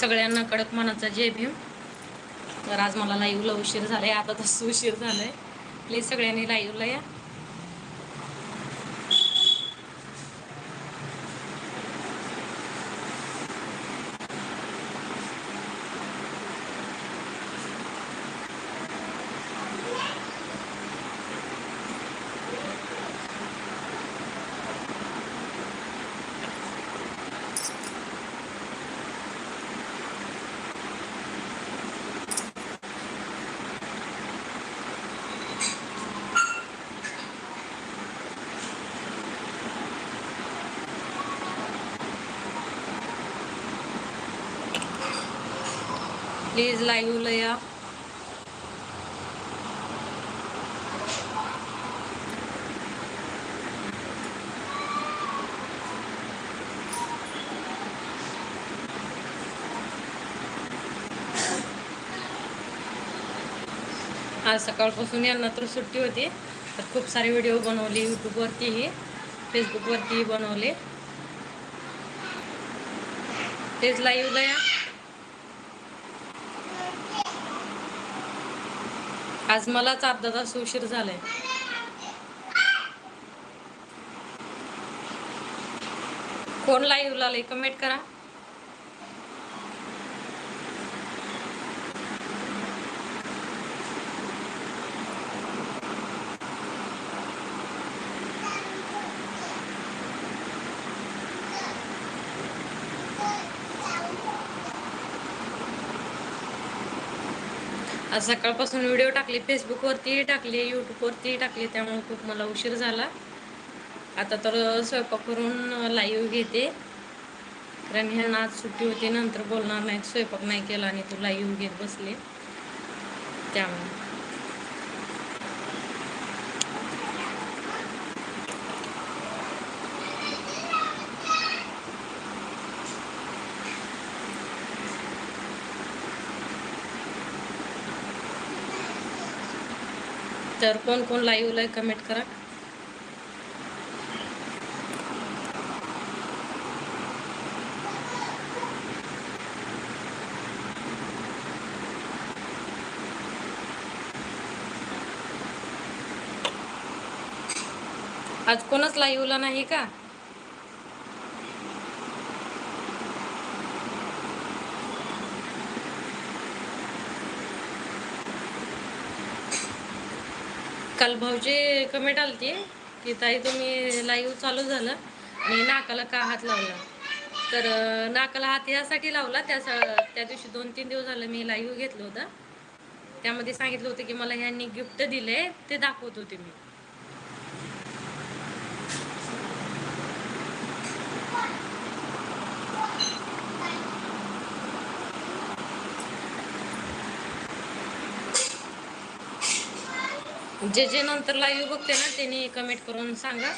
सगळ्यांना कडक मनाचा जय भीम. तर आज मला लाईव्हला उशीर झालाय आता तसं उशीर झालाय. प्लीज सगळ्यांनी लाईव्हला या. प्लीज लाईव्हला या. आज सकाळपासून यांना तर सुट्टी होती. तर खूप सारे व्हिडिओ बनवले यूट्यूबवरतीही फेसबुकवरतीही बनवले. तेच लाईव्हला या. आज मलाच अर्धा तास उशीर झालाय. कोण लाईव्ह आलंय? कमेंट करा. आज सकाळपासून व्हिडिओ टाकले फेसबुकवरतीही टाकले यूट्यूबवरतीही टाकले त्यामुळे खूप मला उशीर झाला. आता तर स्वयंपाक करून लाईव्ह घेते. कारण ह्यांना आज सुट्टी होती नंतर बोलणार नाही स्वयंपाक नाही केला आणि तू लाईव्ह घेत बसले. त्यामुळे. तर कोण कोण लाईव्हला कमेंट करा. आज कोणच लाईव्हला नाही का? काल भाऊजी कमेंट आलती की ताई तुम्ही लाईव्ह चालू झालं आणि नाकाला का हात लावला? तर नाकाला हात यासाठी लावला. त्या त्या दिवशी दोन तीन दिवस झालं मी लाईव्ह घेतलं होतं. त्यामध्ये सांगितलं होतं की मला ह्यांनी गिफ्ट दिले ते दाखवत होते मी. जे जे नंतर लाईव्ह बघते ना त्यांनी कमेंट करून सांगा.